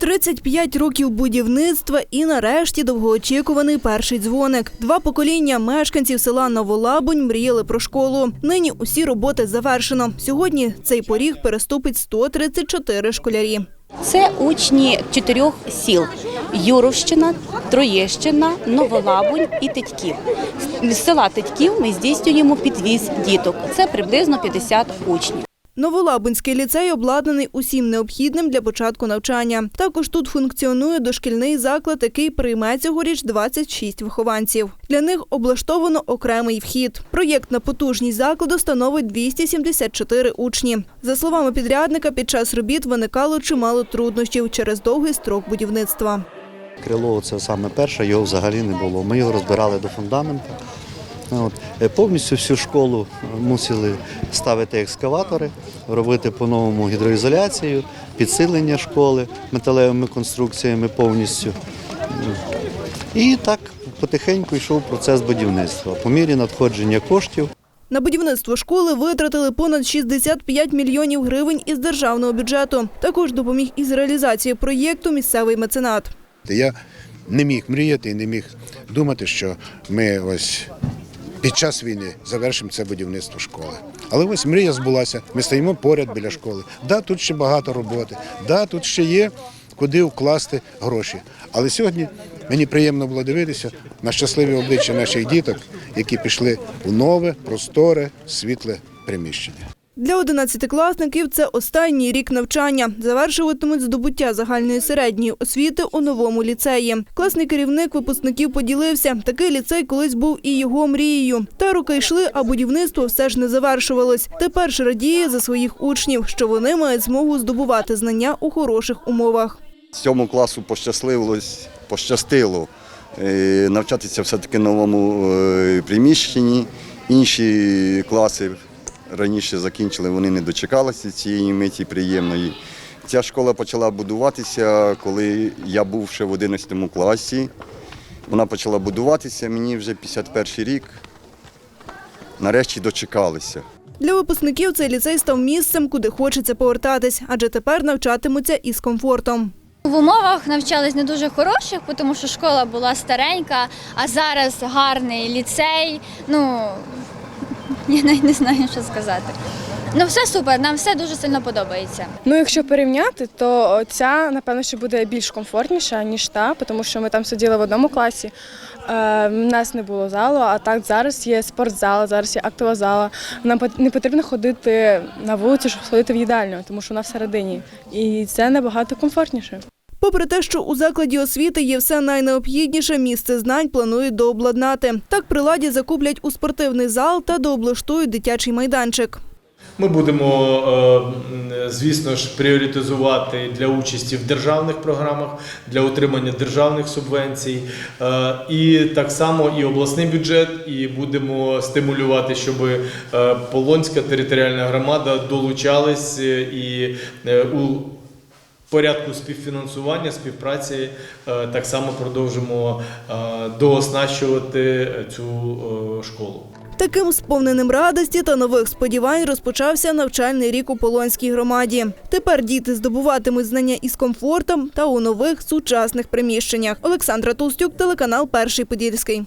35 років будівництва і нарешті довгоочікуваний перший дзвоник. Два покоління мешканців села Новолабунь мріяли про школу. Нині усі роботи завершено. Сьогодні цей поріг переступить 134 школярі. Це учні чотирьох сіл: Юровщина, Троєщина, Новолабунь і Титьків. З села Титьків ми здійснюємо підвіз діток. Це приблизно 50 учнів. Новолабунський ліцей обладнаний усім необхідним для початку навчання. Також тут функціонує дошкільний заклад, який прийме цьогоріч 26 вихованців. Для них облаштовано окремий вхід. Проєкт на потужність закладу становить 274 учні. За словами підрядника, під час робіт виникало чимало труднощів через довгий строк будівництва. Крило це саме перше, його взагалі не було. Ми його розбирали до фундаменту. От. Е, Повністю всю школу мусили ставити екскаватори, робити по-новому гідроізоляцію, підсилення школи металевими конструкціями повністю. І так потихеньку йшов процес будівництва. По мірі надходження коштів На будівництво школи витратили понад 65 мільйонів гривень із державного бюджету. Також допоміг із реалізацією проєкту місцевий меценат. Я не міг мріяти і не міг думати, що ми ось під час війни завершимо це будівництво школи. Але ось мрія збулася. Ми стоїмо поряд біля школи. Да, тут ще багато роботи. Да, тут ще є куди вкласти гроші. Але сьогодні мені приємно було дивитися на щасливі обличчя наших діток, які пішли у нове, просторе, світле приміщення. Для одинадцятикласників це останній рік навчання. Завершуватимуть здобуття загальної середньої освіти у новому ліцеї. Класний керівник випускників поділився. Такий ліцей колись був і його мрією. Та роки йшли, а будівництво все ж не завершувалось. Тепер ж радіє за своїх учнів, що вони мають змогу здобувати знання у хороших умовах. Цьому класу пощасливилось, пощастило е, навчатися все-таки новому е, приміщенні. Інші класи раніше закінчили, вони не дочекалися цієї миті приємної. Ця школа почала будуватися, коли я був ще в 11 класі. Вона почала будуватися, мені вже 51 рік. Нарешті дочекалися. Для випускників цей ліцей став місцем, куди хочеться повертатись, адже тепер навчатимуться із комфортом. В умовах навчались не дуже хороших, тому що школа була старенька, а зараз гарний ліцей. Ну я навіть не знаю, що сказати. Ну, все супер, нам все дуже сильно подобається. Ну, якщо порівняти, то ця, напевно, що буде більш комфортніша, ніж та, тому що ми там сиділи в одному класі. Е, в нас не було залу, а так зараз є спортзал, зараз є актова зала. Нам не потрібно ходити на вулицю, щоб сходити в їдальню, тому що вона всередині. І це набагато комфортніше. Попри те, що у закладі освіти є все найнеобхідніше, місце знань планують дообладнати. Так при ладі закуплять у спортивний зал та дооблаштують дитячий майданчик. Ми будемо, е, звісно ж, пріоритизувати для участі в державних програмах, для отримання державних субвенцій. Е, І так само і обласний бюджет, і будемо стимулювати, щоб е, Полонська територіальна громада долучалась і у порядку співфінансування, співпраці е, так само продовжимо е, дооснащувати цю е, школу. Таким сповненим радості та нових сподівань розпочався навчальний рік у Полонській громаді. Тепер діти здобуватимуть знання із комфортом та у нових сучасних приміщеннях. Олександра Толстюк, телеканал Перший Подільський.